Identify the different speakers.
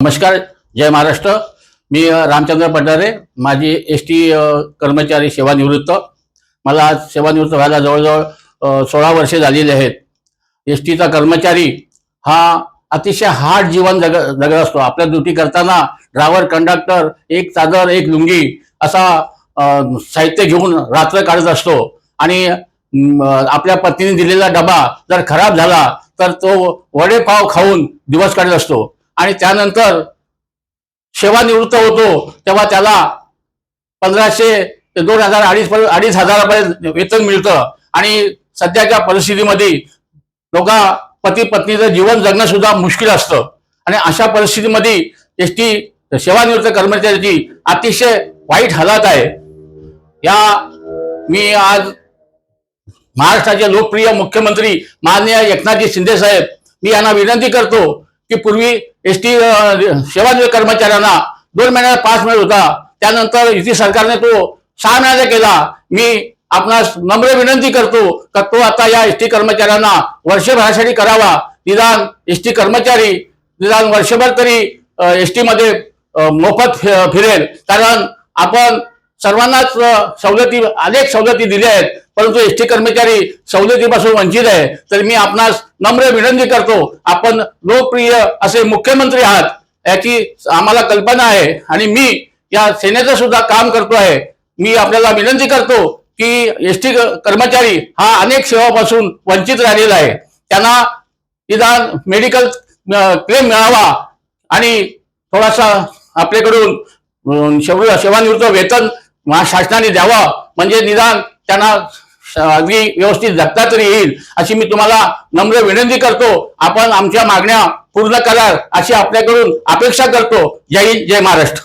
Speaker 1: नमस्कार जय महाराष्ट्र. मी रामचंद्र पठारे माझी S T कर्मचारी सेवानिवृत्त. मला आज सेवानिवृत्त व्हायला जवळजवळ सोळा वर्षे झालेली आहेत. एस टीचा कर्मचारी हा अतिशय हार्ड जीवन जग जगत असतो. आपल्या ड्युटी करताना ड्रायव्हर कंडक्टर एक चादर एक लुंगी असा साहित्य घेऊन रात्र काढत असतो. आणि आपल्या पत्नीने दिलेला डबा जर खराब झाला तर तो वडेपाव खाऊन दिवस काढत असतो. आणि त्यानंतर सेवानिवृत्त होतो तेव्हा त्याला पंधराशे ते दोन हजार अडीच पर्यंत अडीच हजारापर्यंत वेतन मिळतं. आणि सध्याच्या परिस्थितीमध्ये लोक पती पत्नीचं जीवन जगणं सुद्धा मुश्किल असतं. आणि अशा परिस्थितीमध्ये एस टी सेवानिवृत्त कर्मचाऱ्याची अतिशय वाईट हालात आहे. या मी आज महाराष्ट्राचे लोकप्रिय मुख्यमंत्री माननीय एकनाथजी शिंदे साहेब मी यांना विनंती करतो की पूर्वी एस टी सेवानिवृत्त कर्मचाऱ्यांना दोन महिन्याला पास मिळत होता. त्यानंतर युती सरकारने तो सहा महिन्याचा केला. मी आपणास नम्र विनंती करतो का तो आता या एस टी कर्मचाऱ्यांना वर्षभरासाठी करावा. निदान एस टी कर्मचारी निदान वर्षभर तरी एस टीमध्ये मोफत फिरेल. कारण आपण सर्वांनाच सवलती अनेक सवलती दिल्या आहेत. परंतु एस टी कर्मचारी सवलतीपासून वंचित आहे. तर मी आपणास नम्र विनंती करतो आपण लोकप्रिय असे मुख्यमंत्री आहात याची आम्हाला कल्पना आहे आणि मी या सेनेचं सुद्धा काम करतो आहे. मी आपल्याला विनंती करतो की एस टी कर्मचारी हा अनेक सेवापासून वंचित राहिलेला आहे. त्यांना निदान मेडिकल क्लेम मिळावा आणि थोडासा आपल्याकडून सेवानिवृत्त वेतन शासनाने द्यावा. म्हणजे निदान त्यांना अगदी व्यवस्थित जगता तरी येईल अशी मी तुम्हाला नम्र विनंती करतो. आपण आमच्या मागण्या पूर्ण कराल अशी आपल्याकडून अपेक्षा करतो. जय हिंद जय महाराष्ट्र.